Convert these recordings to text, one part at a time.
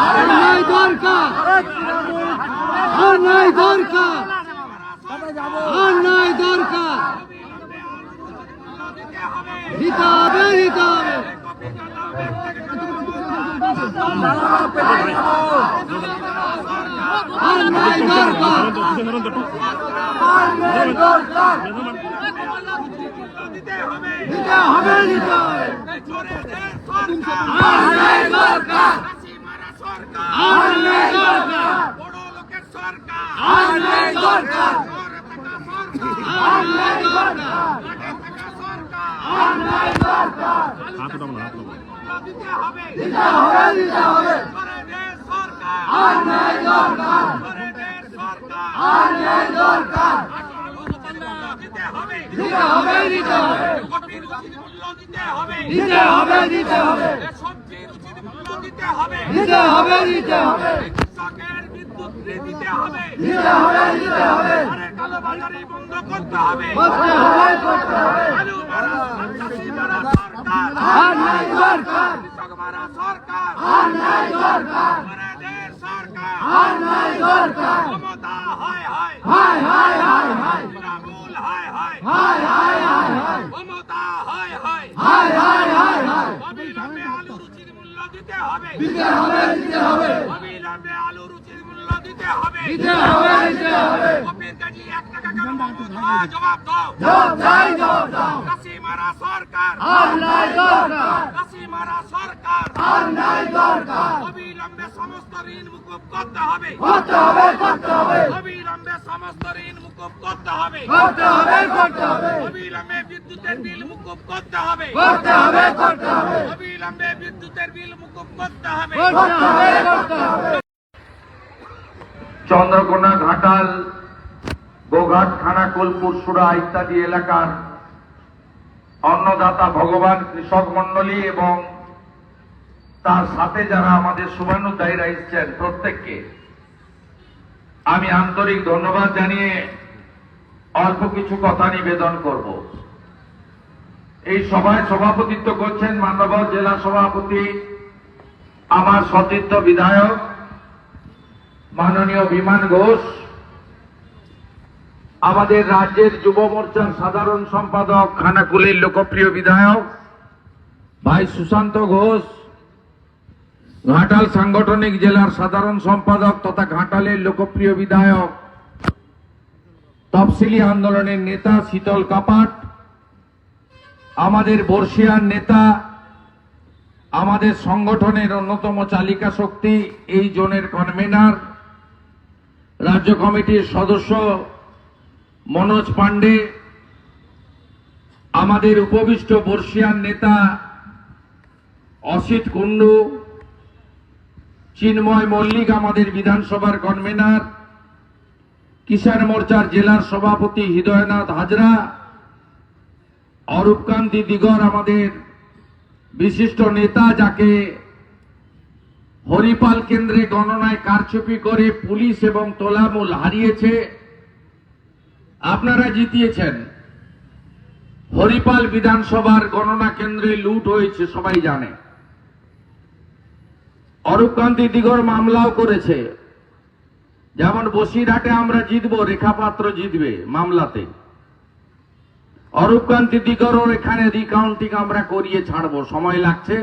আর নাই দরকার আর নাই দরকার আর নাই দরকার দিতে হবে দিতে হবে আর নাই দরকার দিতে হবে দিতে হবে আর নাই দরকার আর নাই দরকার আর নাই দরকার আর নাই দরকার আর নাই দরকার দিতে হবে। দিতে হবে আর নাই দরকার আর নাই দরকার দিতে হবে। দিতে হবে দিতে হবে। দিতে হবে। দিতে হবে দিতে হবে। দিতে হবে দিতে হবে। দিতে হবে। বন্ধ করতে হবে। করতে হবে করতে হবে। আলু মারা চাষি মারা সরকার। আর নাই দরকার কৃষক মারা সরকার। আর নাই দরকার আমাদের সরকার। আর নাই দরকার ক্ষমতা হয় হয়। হায় হায় হায় হায়। তৃণমূল হয় হয়। হায় হায় হায় হায়। ক্ষমতা হয় হয় হায় হায়। হায় হায় অবিলম্বে আলু রুচির মূল্য দিতে হবে। দিতে হবে দিতে হবে। অবিলম্বে মূল্য দিতে হবে। দিতে হবে দিতে হবে। কপির কেজি এক টাকা কেন মজুদ হয় জবাব দাও। জবাব চাই জবাব দাও। চাষি মারা সরকার। আর নাই দরকার। চাষি মারা সরকার। আর নাই দরকার। অবিলম্বে সমস্ত ঋণ মুকুব করতে হবে। করতে হবে করতে হবে। অবিলম্বে সমস্ত ঋণ মুকুব করতে হবে। করতে হবে করতে হবে। অবিলম্বে বিদ্যুতের বিল মুকুব করতে হবে। করতে হবে করতে হবে। অবিলম্বে বিদ্যুতের বিল মুকুব করতে হবে। করতে হবে করতে হবে। চন্দ্রকোনা ঘাটাল গোঘাট খানাকুলপুর সুরা ইত্যাদি এলাকার অন্নদাতা ভগবান কৃষক মন্ডলী এবং তার সাথে যারা আমাদের শুভানুদায়ীরা এসছেন প্রত্যেককে আমি আন্তরিক ধন্যবাদ জানিয়ে অল্প কিছু কথা নিবেদন করব। এই সভায় সভাপতিত্ব করছেন মান্যবর জেলা সভাপতি, আমার সতীর্থ বিধায়ক, মাননীয় বিমান ঘোষ, আমাদের রাজ্যের যুব মোর্চার সাধারণ সম্পাদক, খানাকুলের লোকপ্রিয় বিধায়ক, ভাই সুশান্ত ঘোষ, ঘাটাল সাংগঠনিক জেলার সাধারণ সম্পাদক তথা ঘাটালের লোকপ্রিয় বিধায়ক তফসিলি আন্দোলনের নেতা শীতল কাপাট, আমাদের বর্ষিয়ার নেতা, আমাদের সংগঠনের অন্যতম চালিকা শক্তি, এই জোনের কনভেনার, রাজ্য কমিটির সদস্য মনোজ পান্ডে আমাদের উপবিষ্ট বর্ষিয়ান নেতা অসিত কুণ্ডু, চিন্ময় মল্লিক আমাদের বিধানসভার কনভেনার কিষাণ মোর্চার জেলার সভাপতি হৃদয়নাথ হাজরা অরূপকান্তি দিগর আমাদের বিশিষ্ট নেতা যাকে হরিপাল কেন্দ্রে গণনায় কারচুপি করে পুলিশ এবং তোলামূল হারিয়েছে, আপনারা জিতিয়েছেন। হরিপাল বিধানসভার গণনা কেন্দ্রে লুট হয়েছে, সবাই জানে। অরূপকান্তি দিগর মামলাও করেছে। যেমন বসিরহাটে আমরা জিতবো, রেখাপাত্র জিতবে মামলাতে। অরূপকান্তি দিগরও এখানে রিকাউন্টিং আমরা করিয়ে ছাড়বো, সময় লাগছে।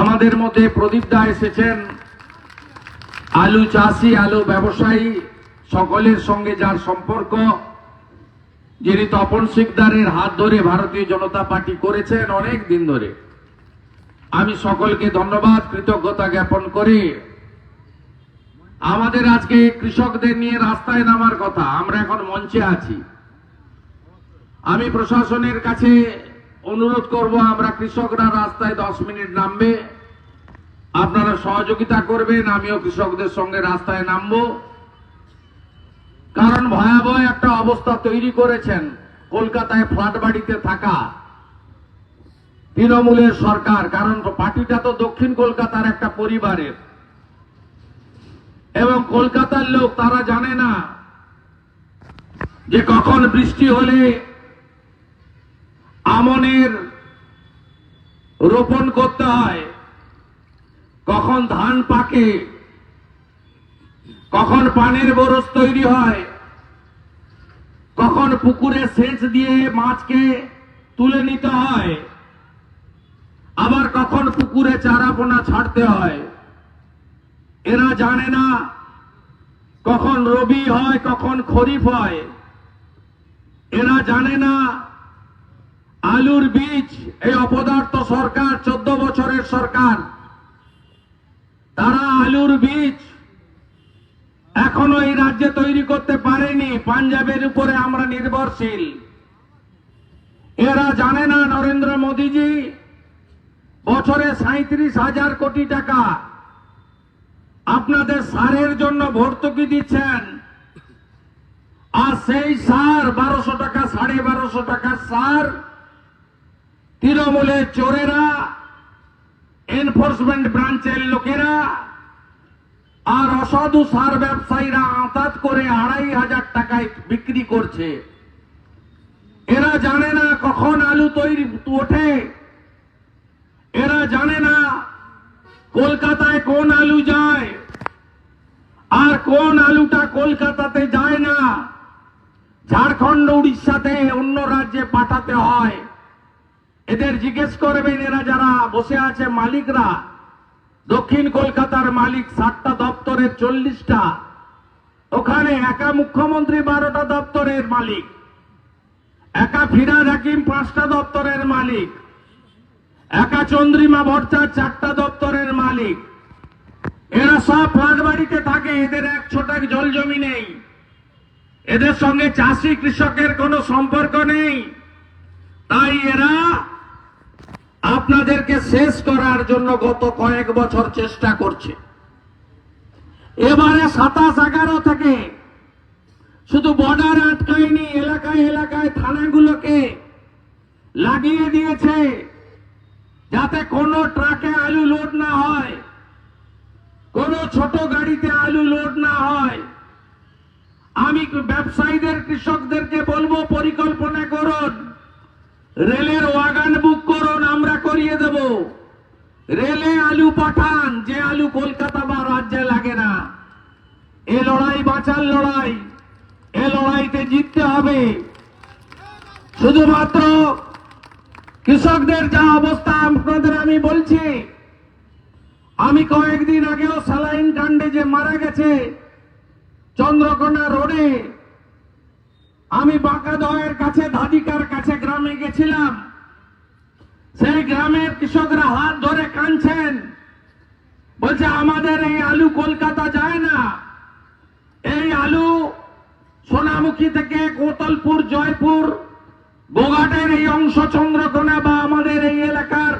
আমাদের মধ্যে প্রদীপ দা এসেছেন, আলু চাষি, আলু ব্যবসায়ী, সকলের সঙ্গে যার সম্পর্ক। যিনি তপন শিকদারের হাত ধরে ভারতীয় জনতা পার্টি করেছেন অনেক দিন ধরে। আমি সকলকে ধন্যবাদ, কৃতজ্ঞতা জ্ঞাপন করি আমাদের আজকে কৃষকদের নিয়ে রাস্তায় নামার কথা, আমরা এখন মঞ্চে আছি। আমি প্রশাসনের কাছে অনুরোধ করব, আমরা কৃষকরা রাস্তায় দশ মিনিট নামবে। আপনারা সহযোগিতা করবেন, আমিও কৃষকদের সঙ্গে রাস্তায় নামবো। কারণ ভয়াবহ একটা অবস্থা তৈরি করেছেন কলকাতায় ফ্ল্যাট বাড়িতে থাকা তৃণমূলের সরকার। কারণ পার্টিটা তো দক্ষিণ কলকাতার একটা পরিবারের। এবং কলকাতার লোক তারা জানে না যে কখন বৃষ্টি হলে আমনের রোপণ করতে হয়, কখন ধান পাকে, কখন পানের বরস তৈরি হয়, কখন পুকুরে সেচ দিয়ে মাছকে তুলে নিতে হয়, আবার কখন পুকুরে চারা পোনা ছাড়তে হয়। এরা জানে না কখন রবি হয়, কখন খরিফ হয়। এরা জানে না আলুর বীজ, এই অপদার্থ সরকার, চোদ্দ বছরের সরকার। তারা আলুর বীজ এখনও এই রাজ্যে তৈরি করতে পারেনি। পাঞ্জাবের উপরে আমরা নির্ভরশীল। এরা জানে না, নরেন্দ্র মোদীজি বছরে সাঁত্রিশ হাজার কোটি টাকা আপনাদের সারের জন্য ভর্তুকি দিচ্ছেন। আর সেই সার বারোশো টাকা, সাড়ে বারোশো টাকার সার তৃণমূলের চোরেরা এনফোর্সমেন্ট ব্রাঞ্চের লোকেরা আর অসাধু সার ব্যবসায়ীরা আঁতাত করে আড়াই হাজার টাকায় বিক্রি করছে। এরা জানে না কখন আলু তৈরি ওঠে। এরা জানে না কলকাতায় কোন আলু যায়? আর কোন আলুটা কলকাতাতে যায় না? ঝাড়খণ্ড, উড়িষ্যাতে অন্য রাজ্যে পাঠাতে হয়। এদের জিজ্ঞেস করবেন এরা যারা বসে আছে মালিকরা। দক্ষিণ কলকাতার মালিক সাতটা দপ্তরের চল্লিশটা। ওখানে একা মুখ্যমন্ত্রী বারোটা দপ্তরের মালিক। একা ফিরাদ হাকিম পাঁচটা দপ্তরের মালিক। একা চন্দ্রিমা ভট্টাচার্য চারটা দপ্তরের মালিক। এরা সব ফ্ল্যাট বাড়িতে থাকে, এদের এক ছোটাক জল জমি নেই। এদের সঙ্গে চাষি কৃষকের কোনো সম্পর্ক নেই। তাই এরা আপনাদেরকে শেষ করার জন্য গত কয়েক বছর চেষ্টা করছে। এবারে সাতাশ এগারো থেকে শুধু বর্ডার আটকায়নি, এলাকায় এলাকায় থানাগুলোকে লাগিয়ে দিয়েছে। যাতে কোনো ট্রাকে আলু লোড না হয়, কোনো ছোট গাড়িতে আলু লোড না হয়। আমি ব্যবসায়ীদের, কৃষকদেরকে বলব, পরিকল্পনা করুন। রেলের ওয়াগান বুক করুন, আমরা করিয়ে দেব। রেলে আলু পাঠান, যে আলু কলকাতা বা রাজ্যে লাগে না। এ লড়াই বাঁচার লড়াই, এ লড়াইতে জিততে হবে। শুধুমাত্র কৃষকদের যা অবস্থা আপনাদের আমি বলছি, আমি কয়েকদিন আগেও স্যালাইন কাণ্ডে যে মারা গেছে, চন্দ্রকোনা রোডে, আমি বাঁকাদয়ের কাছে, ধাদিকার কাছে গ্রামে গেছিলাম। সেই গ্রামের কৃষকরা হাত ধরে কাঁদছেন। বলছে, আমাদের এই আলু কলকাতা যায় না। এই আলু সোনামুখী থেকে কোতলপুর, জয়পুর গোঘাটের এই অংশ চন্দ্রকোনা বা আমাদের এই এলাকার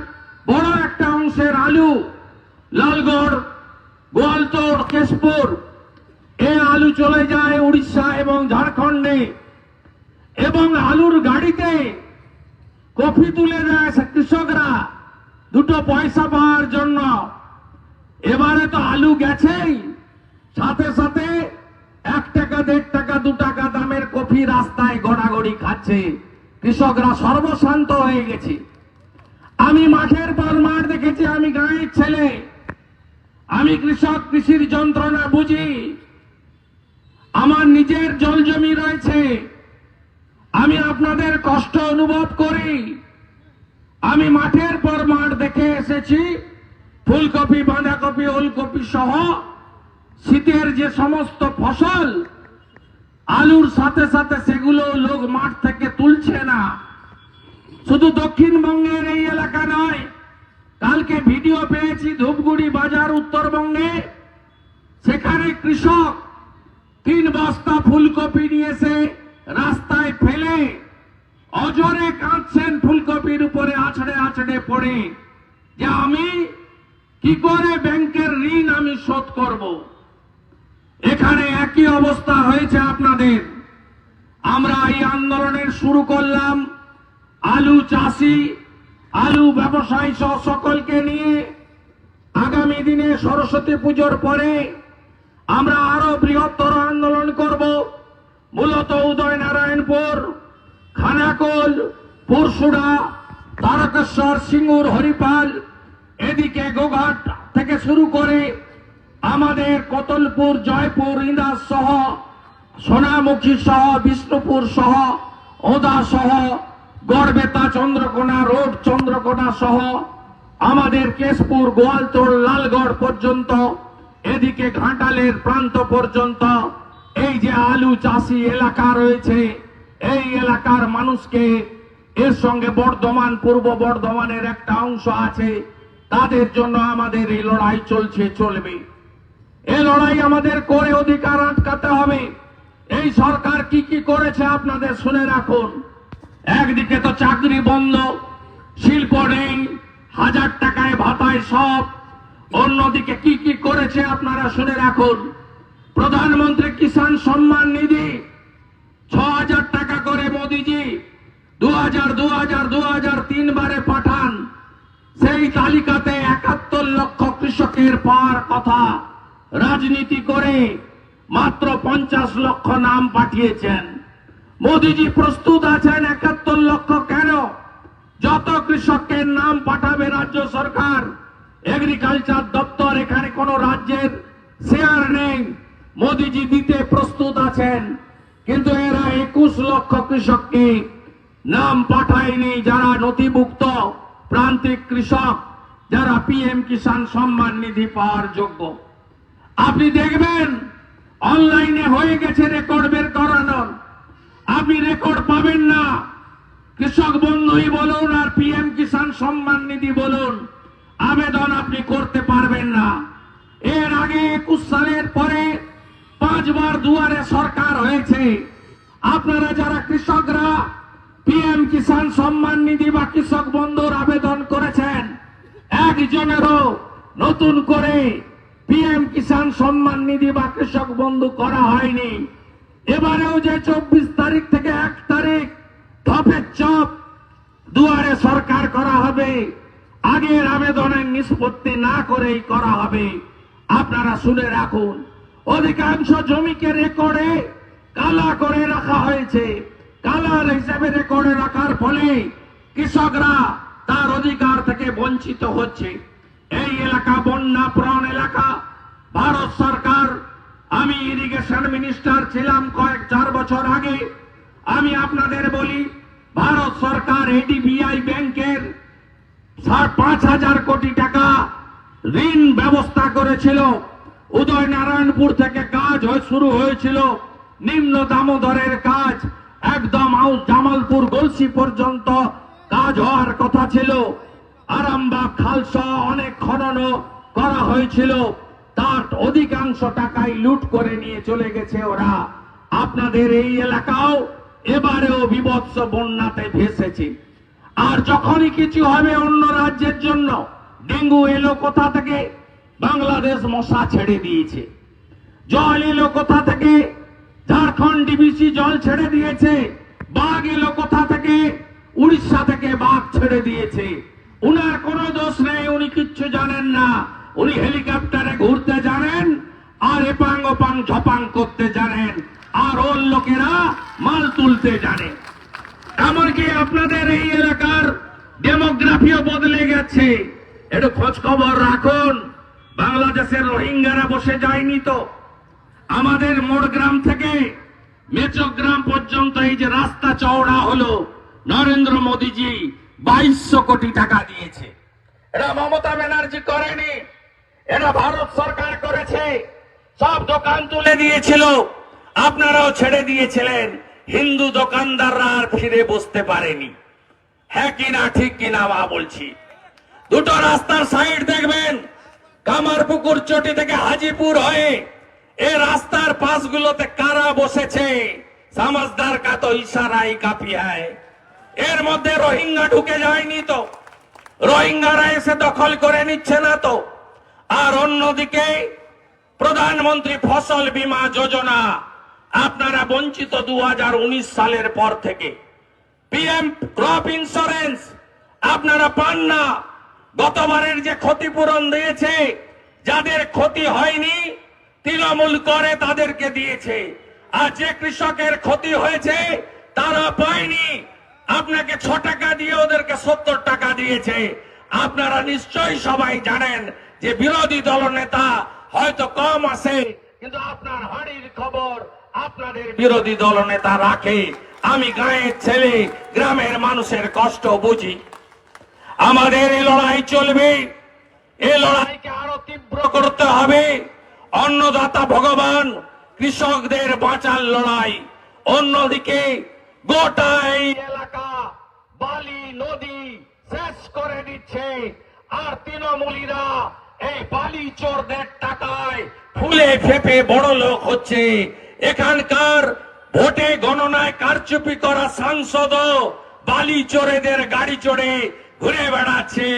বড় একটা অংশের আলু, লালগড় গোয়ালতোড় কেশপুর এই আলু চলে যায় উড়িষ্যা এবং ঝাড়খণ্ডে এবং আলুর গাড়িতে কফি তুলে দেয় কৃষকরা। দুটো পয়সা পাওয়ার জন্য। এবারে তো আলু গেছেই। সাথে সাথে এক টাকা, দেড় টাকা, দু টাকা দামের কফি রাস্তায় গড়াগড়ি খাচ্ছে। কৃষকরা সর্বশান্ত হয়ে গেছে। আমি মাঠের পর মাঠ দেখেছি, আমি গাঁয়ের ছেলে। আমি কৃষক কৃষির যন্ত্রণা বুঝি। আমার নিজের জল জমি রয়েছে। আমি আপনাদের কষ্ট অনুভব করি। আমি মাঠের পর মাঠ দেখে এসেছি, ফুলকপি, বাঁধাকপি, ওলকপি সহ শীতের যে সমস্ত ফসল আলুর সাথে সাথে সেগুলো লোক মাঠ থেকে তুলছে না। শুধু দক্ষিণবঙ্গের এই এলাকা নয়, কালকে ভিডিও পেয়েছি ধূপগুড়ি বাজার উত্তরবঙ্গে। সেখানে কৃষক তিন বস্তা ফুলকপি নিয়ে এসে রাস্তায় ফেলে, অজরে কাঁদছেন ফুলকপির উপরে আছড়ে আছড়ে পড়ে। যে আমি কি করে ব্যাংকের ঋণ আমি শোধ করব? এখানে একই অবস্থা হয়েছে আপনাদের। আমরা এই আন্দোলনের শুরু করলাম আলু চাষি, আলু ব্যবসায়ী সহ সকলকে নিয়ে। আগামী দিনে সরস্বতী পুজোর পরে আমরা আরও বৃহত্তর আন্দোলন করব। মূলত উদয় নারায়ণপুর খানাকোল পুরসুড়া তারকেশ্বর, সিঙ্গুর, হরিপাল, এদিকে গোঘাট থেকে শুরু করে আমাদের কতলপুর, জয়পুর, ইন্দাস সহ, সোনামুখী সহ, বিষ্ণুপুর সহ, ওদা সহ, গড়বেতা চন্দ্রকোনা, রোড চন্দ্রকোনা সহ, আমাদের কেশপুর গোয়ালতোড় লালগড় পর্যন্ত, এদিকে ঘাটালের প্রান্ত পর্যন্ত, এই যে আলু চাষি এলাকা রয়েছে, এই এলাকার মানুষকে এর সঙ্গে বর্ধমান, পূর্ব বর্ধমানের একটা অংশ আছে, তাদের জন্য আমাদের এই লড়াই চলছে, চলবে। এই লড়াই আমাদের করে অধিকার আটকাতে হবে। এই সরকার কি কি করেছে আপনাদের শুনে রাখুন। একদিকে তো চাকরি বন্ধ, শিল্প নেই, হাজার টাকায় ভাতায় সব। অন্যদিকে কি কি করেছে আপনারা শুনে রাখুন। প্রধানমন্ত্রী কিষাণ সম্মান নিধি ছ হাজার টাকা করে মোদিজি দু হাজার দু হাজার দু হাজার তিনবারে পাঠান। সেই তালিকাতে একাত্তর লক্ষ কৃষকের পাওয়ার কথা। রাজনীতি করে মাত্র পঞ্চাশ লক্ষ নাম পাঠিয়েছেন। মোদিজি প্রস্তুত আছেন একাত্তর লক্ষ কেন? যত কৃষকের নাম পাঠাবে রাজ্য সরকার এগ্রিকালচার দপ্তর এখানে কোন রাজ্যের শেয়ার নেই। মোদিজি দিতে প্রস্তুত আছেন, কিন্তু এরা একুশ লক্ষ কৃষককে নাম পাঠায়নি যারা নথিভুক্ত প্রান্তিক কৃষক, যারা পিএম কিষাণ সম্মান নিধি পাওয়ার যোগ্য? আপনি দেখবেন, অনলাইনে হয়ে গেছে রেকর্ড বের করানোর আপনি রেকর্ড পাবেন না। কৃষক বন্ধুই বলুন আর পিএম কিষাণ সম্মান নিধি বলুন, আবেদন আপনি করতে পারবেন না। এর আগে একুশ সালের পরে পাঁচবার দুয়ারে সরকার হয়েছে। আপনারা যারা কৃষকরা পিএম কিষাণ সম্মান নিধি বা কৃষক বন্ধুর আবেদন করেছেন, একজনেরও নতুন করে পিএম কিষাণ সম্মান নিধি বা কৃষক বন্ধু করা হয়নি। এবারেও যে চব্বিশ তারিখ থেকে এক তারিখ ধপের চপ দুয়ারে সরকার করা হবে, আগের আবেদনের নিষ্পত্তি না করেই করা হবে। আপনারা শুনে রাখুন, অধিকাংশ জমিকে রেকর্ডে কালা করে রাখা হয়েছে। কালার হিসেবে রেকর্ডে রাখার ফলে কৃষকরা তার অধিকার থেকে বঞ্চিত হচ্ছে। এই এলাকা বন্যা প্রাণ এলাকা। ভারত সরকার, আমি ইরিগেশন মিনিস্টার ছিলাম কয়েক চার বছর আগে। আমি আপনাদের বলি, ভারত সরকার এডিবিআই ব্যাংকের পাঁচ হাজার কোটি টাকা ঋণ ব্যবস্থা করেছিল। উদয় নারায়ণপুর থেকে কাজ শুরু হয়েছিল। নিম্ন দামোদরের কাজ একদম জামালপুর, গলসি পর্যন্ত কাজ হওয়ার কথা ছিল। আরামবাগ খালসা অনেক খনন করা হয়েছিল। তার অধিকাংশ টাকাই লুট করে নিয়ে চলে গেছে ওরা। আপনাদের এই এলাকাও এবারেও বিভৎস বন্যাতে ভেসেছে। আর যখনই কিছু হবে অন্য রাজ্যের জন্য, ডেঙ্গু এলো কোথা থেকে? বাংলাদেশ মশা ছেড়ে দিয়েছে। জল এলো কোথা থেকে? ঝাড়খণ্ড ডিবিসি জল ছেড়ে দিয়েছে। বাঘ এলো কোথা থেকে? উড়িষ্যা থেকে বাঘ ছেড়ে দিয়েছে। উনার কোনো দোষ নেই, উনি কিচ্ছু জানেন না। উনি হেলিকপ্টারে ঘুরতে জানেন আর এপাং ওপাং ঝপাং করতে জানেন। আর ওর লোকেরা মাল তুলতে জানে। এমনকি আপনাদের এই এলাকার ডেমোগ্রাফিও বদলে গেছে। একটু খোঁজ খবর রাখুন, বাংলাদেশের রোহিঙ্গারা বসে যায়নি তো। আমাদের মোড়গ্রাম থেকে মেচগ্রাম পর্যন্ত এই যে রাস্তা চওড়া হলো, নরেন্দ্র মোদীজি বাইশশো কোটি টাকা দিয়েছে। এটা মমতা ব্যানার্জি করেনি এটা ভারত সরকার করেছে। সব দোকান তুলে দিয়েছিল, আপনারাও ছেড়ে দিয়েছিলেন। হিন্দু দোকানদাররা আর ফিরে বসতে পারেনি। হ্যাঁ কিনা ঠিক কিনা মা বলছি। দুটো রাস্তার সাইড দেখবেন, কামারপুকুর চটি থেকে হাজিপুর হয়ে এ রাস্তার পাশগুলোতে কারা বসেছে? সমাজদার কা তো ইশারাই কাফি হয় এর মধ্যে রোহিঙ্গা ঢুকে যায়নি তো। রোহিঙ্গারা এসে দখল করে নিচ্ছে না তো। আর অন্যদিকে প্রধানমন্ত্রী ফসল বীমা যোজনা, আপনারা বঞ্চিত দু হাজার উনিশ সালের পর থেকে। পিএম ক্রপ ইন্স্যুরেন্স, আপনারা পান না। গতবারের যে ক্ষতিপূরণ দিয়েছে, যাদের ক্ষতি হয়নি, তৃণমূল করে তাদেরকে দিয়েছে। আর যে কৃষকের ক্ষতি হয়েছে, তারা পায়নি। আপনাকে ছ টাকা দিয়ে ওদেরকে সত্তর টাকা দিয়েছে। আপনারা নিশ্চয়ই সবাই জানেন যে বিরোধী দল নেতা হয়তো কম আছে, কিন্তু আপনার হাড়ির খবর আপনাদের বিরোধী দল নেতা রাখে। আমি গাঁয়ের ছেলে, গ্রামের মানুষের কষ্ট বুঝি। আমাদের এই লড়াই চলবে এই লড়াইকে আরও তীব্র করতে হবে। অন্নদাতা ভগবান কৃষকদের বাঁচার লড়াই। অন্যদিকে গোটা এই এলাকা, বালি, নদী শেষ করে দিচ্ছে। আর তৃণমূলীরা এই বালি চোরদের টাকায় ফুলে ফেপে বড় লোক হচ্ছে। এখানকার ভোটে গণনায় কারচুপি করা সাংসদ বালি চোরেদের গাড়ি চড়ে ঘুরে বেড়াচ্ছে।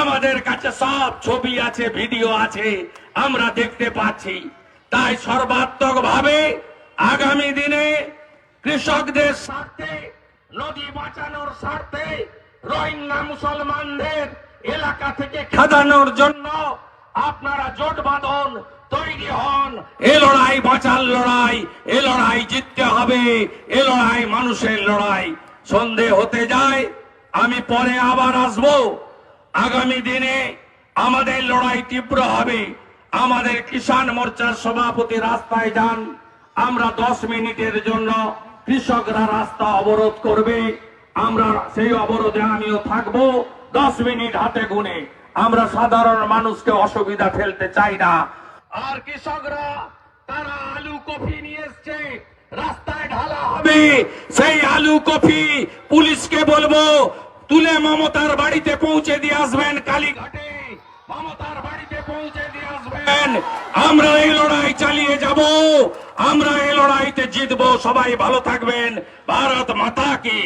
আমাদের কাছে সব ছবি আছে, ভিডিও আছে, আমরা দেখতে পাচ্ছি। তাই সর্বাত্মক ভাবে আগামী দিনে কৃষকদের স্বার্থে নদী বাঁচানোর স্বার্থে রোহিঙ্গা মুসলমানদের এলাকা থেকে খাদানোর জন্য আপনারা জোট বাঁধন তৈরি হন। এ লড়াই বাঁচার লড়াই এ লড়াই জিততে হবে এ লড়াই মানুষের লড়াই। সন্ধে হতে যায় আমি পরে আবার আসব। আগামী দিনে আমাদের লড়াই তীব্র হবে। আমাদের কিষাণ মোর্চার সভাপতি রাস্তায় যান। আমরা দশ মিনিটের জন্য কৃষকরা রাস্তা অবরোধ করবে, আমরা সেই অবরোধে আমিও থাকব, দশ মিনিট হাতে গুনে। আমরা সাধারণ মানুষকে অসুবিধা ফেলতে চাই না। আর কৃষকরা, তারা আলু কফি নিয়ে এসছে, রাস্তায় ঢালা হবে। সেই আলু কফি পুলিশকে বলব, তুলে মমতার বাড়িতে পৌঁছে দিয়ে আসবেন কালীঘাটে। আমরা এই লড়াই চালিয়ে যাব। আমরা এই লড়াইতে জিতবো। সবাই ভালো থাকবেন। ভারত মাতা কি।